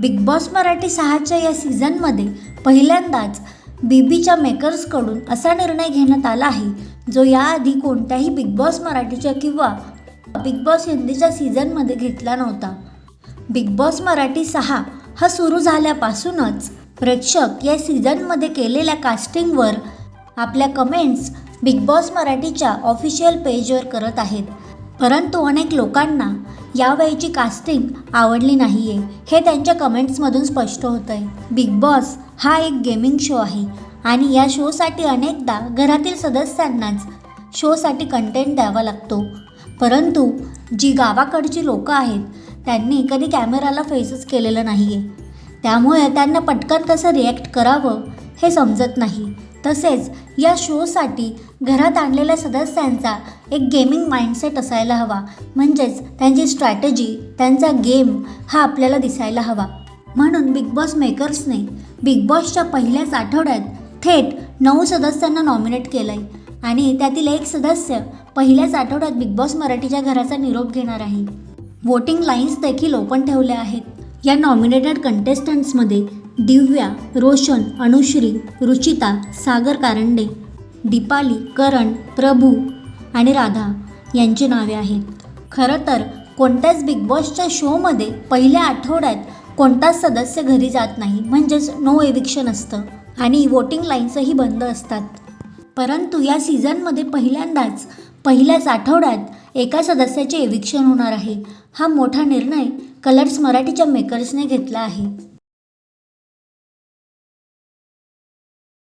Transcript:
Big boss Marathi सहाच्या या सीझनमध्ये पहिल्यांदाच बीबीच्या मेकर्सकडून असा निर्णय घेण्यात आला आहे जो याआधी कोणत्याही बिग बॉस मराठीच्या किंवा बिग बॉस हिंदीच्या सीझनमध्ये घेतला नव्हता. बिग बॉस मराठी सहा हा सुरू झाल्यापासूनच प्रेक्षक या सीझनमध्ये केलेल्या कास्टिंगवर आपल्या कमेंट्स बिग बॉस मराठीच्या ऑफिशियल पेजवर करत आहेत. परंतु अनेक लोकांना यावेळीची कास्टिंग आवडली नाही आहे हे त्यांच्या कमेंट्समधून स्पष्ट होतं आहे बिग बॉस हा एक गेमिंग शो आहे आणि या शोसाठी अनेकदा घरातील सदस्यांनाच शोसाठी कंटेंट द्यावा लागतो. परंतु जी गावाकडची लोकं आहेत त्यांनी कधी कॅमेराला फेसच केलेलं नाही आहे त्यामुळे त्यांना पटकन कसं रिॲक्ट करावं हे समजत नाही. तसेच या शोसाठी घरात आणलेल्या सदस्यांचा एक गेमिंग माइंडसेट असायला हवा. म्हणजेच त्यांची स्ट्रॅटेजी त्यांचा गेम हा आपल्याला दिसायला हवा. म्हणून बिग बॉस मेकर्सने बिग बॉसच्या पहिल्याच आठवड्यात थेट नऊ सदस्यांना नॉमिनेट केलं आहे आणि त्यातील एक सदस्य पहिल्याच आठवड्यात बिग बॉस मराठीच्या घराचा निरोप घेणार आहे. वोटिंग लाईन्स देखील ओपन ठेवल्या आहेत. या नॉमिनेटेड कंटेस्टंट्समध्ये दिव्या रोशन अनुश्री रुचिता सागर कारंडे दीपाली करण प्रभू आणि राधा यांची नावे आहेत. खरं तर कोणत्याच बिग बॉसच्या शोमध्ये पहिल्या आठवड्यात कोणताच सदस्य घरी जात नाही म्हणजेच नो एविक्शन असतं आणि वोटिंग लाईन्सही बंद असतात. परंतु या सीझनमध्ये पहिल्यांदाच पहिल्याच आठवड्यात एका सदस्याचे एविक्शन होणार आहे. हा मोठा निर्णय कलर्स मराठीच्या मेकर्सने घेतला आहे.